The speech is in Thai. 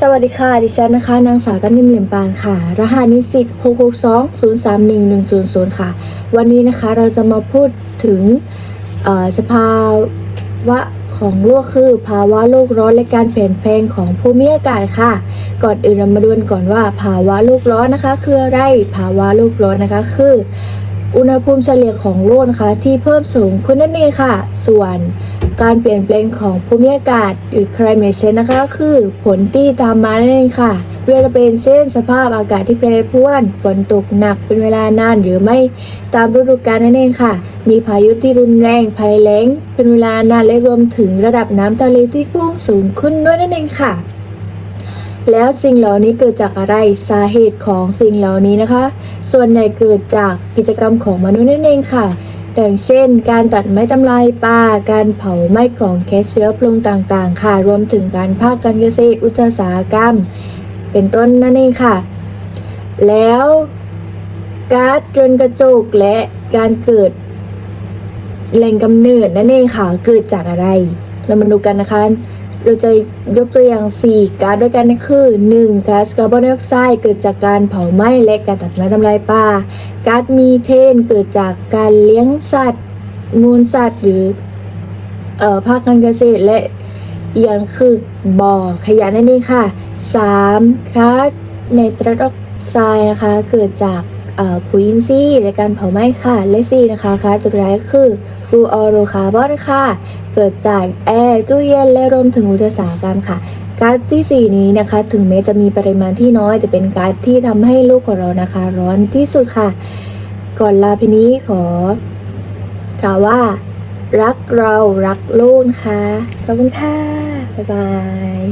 สวัสดีค่ะ ดิฉันนะคะ นางสาวกันนิมเหลี่ยมปานค่ะ รหัสนิสิต662-031-100 ค่ะ วันนี้นะคะเราจะมาพูดถึงอ่อสภาวะของโลกคือ ภาวะโลกร้อนและการเปลี่ยนแปลงของภูมิอากาศค่ะ ก่อนอื่นเรามาดูกันก่อนว่า ภาวะโลกร้อนนะคะ คืออะไร ภาวะโลกร้อนนะคะคือ อุณหภูมิเฉลี่ยของโลกนะคะ ที่เพิ่มสูงขึ้นนั่นเองค่ะ ส่วน การเปลี่ยนแปลงของภูมิอากาศหรือ climate change นะคะคือผลที่ตามมานั่นเองค่ะไม่ว่าจะเป็นเช่นสภาพอากาศที่แปรปรวนฝนตกหนักเป็นเวลานานหรือไม่ตามฤดูกาลนั่นเองค่ะ มีพายุที่รุนแรงภัยแล้ง เป็นเวลานานและรวมถึงระดับน้ำทะเลที่พุ่งสูงขึ้นด้วยนั่นเองค่ะ แล้วสิ่งเหล่านี้เกิดจากอะไรสาเหตุของสิ่งเหล่านี้นะคะ ส่วนใหญ่เกิดจากกิจกรรมของมนุษย์นั่นเองค่ะ อย่างเช่น การตัดไม้ทำลายป่า การเผาไม้ของแคสเชื้อเพลิงต่างๆ ค่ะ รวมถึงการภาคการเกษตรอุตสาหกรรม เป็นต้นนั่นเองค่ะ แล้วก๊าซเรือนกระจกและการเกิดแหล่งกำเนิดนั่นเองค่ะ เกิดจากอะไร เรามาดูกันนะคะ เราจะยกตัวอย่าง 4ก๊าซด้วยกันคือ 1. ก๊าซคาร์บอนไดออกไซด์เกิดจากการเผาไหม้และการตัดไม้ทำลายป่าก๊าซมีเทนเกิดจากการเลี้ยงสัตว์ มูลสัตว์หรือเอ่อภาคการเกษตรและอย่างคือบ่อขยะนั่นเองค่ะ 3. ก๊าซไนตรัสออกไซด์นะคะเกิดจาก ปุ๋ยอินทรีย์และการเผาไหม้ค่ะ และ4นะคะก๊าซสุดท้ายคือฟลูออโรคาร์บอนค่ะ เกิดจากแอร์ตู้เย็นและรวมถึงอุตสาหกรรมค่ะก๊าซที่ 4 นี้นะคะ ถึงแม้จะมีปริมาณที่น้อยแต่เป็นก๊าซที่ทำให้โลกของเรานะคะ ร้อนที่สุดค่ะ ก่อนลาพีนี้ขอกล่าวว่า รักเรารักโลกนะคะขอบคุณค่ะ บ๊ายบาย